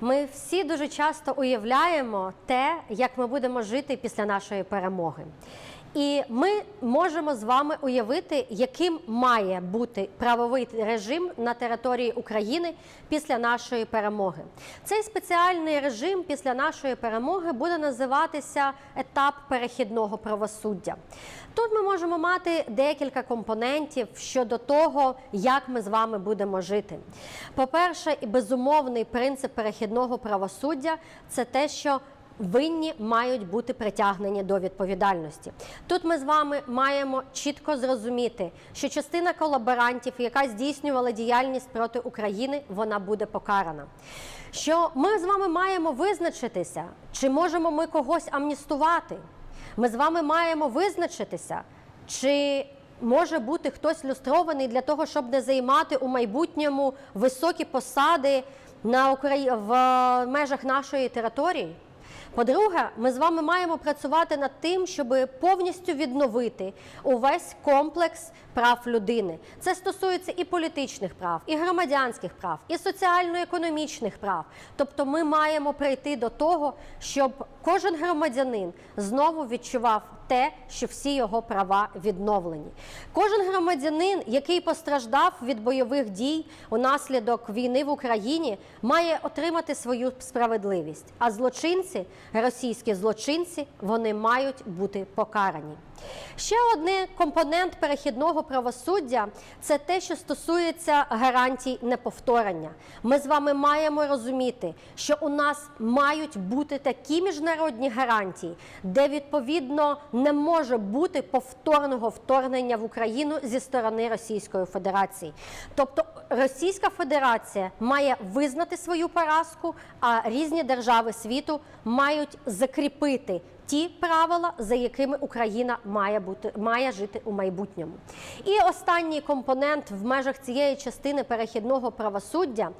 Ми всі дуже часто уявляємо те, як ми будемо жити після нашої перемоги. І ми можемо з вами уявити, яким має бути правовий режим на території України після нашої перемоги. Цей спеціальний режим після нашої перемоги буде називатися етап перехідного правосуддя. Тут ми можемо мати декілька компонентів щодо того, як ми з вами будемо жити. По-перше, і безумовний принцип перехідного правосуддя це те, що Винні мають бути притягнені до відповідальності. Тут ми з вами маємо чітко зрозуміти, що частина колаборантів, яка здійснювала діяльність проти України, вона буде покарана. Що ми з вами маємо визначитися, чи можемо ми когось амністувати. Ми з вами маємо визначитися, чи може бути хтось люстрований для того, щоб не займати у майбутньому високі посади на Украї... в межах нашої території. По-друге, ми з вами маємо працювати над тим, щоб повністю відновити увесь комплекс прав людини. Це стосується і політичних прав, і громадянських прав, і соціально-економічних прав. Тобто, ми маємо прийти до того, щоб кожен громадянин знову відчував те, що всі його права відновлені. Кожен громадянин, який постраждав від бойових дій унаслідок війни в Україні, має отримати свою справедливість. А злочинці, російські злочинці, вони мають бути покарані. Ще один компонент перехідного правосуддя це те, що стосується гарантій неповторення. Ми з вами маємо розуміти, що у нас мають бути такі міжнародні гарантії, де відповідно не може бути повторного вторгнення в Україну зі сторони Російської Федерації. Тобто Російська Федерація має визнати свою поразку, а різні держави світу мають закріпити ті правила, за якими Україна має бути має жити у майбутньому. І останній компонент в межах цієї частини перехідного правосуддя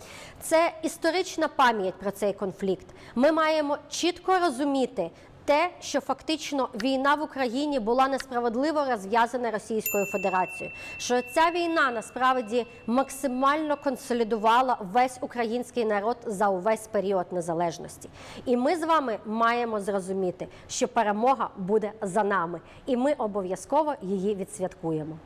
це історична пам'ять про цей конфлікт. Ми маємо чітко розуміти. Те, що фактично війна в Україні була несправедливо розв'язана Російською Федерацією, що ця війна насправді максимально консолідувала весь український народ за увесь період незалежності. І ми з вами маємо зрозуміти, що перемога буде за нами, і ми обов'язково її відсвяткуємо.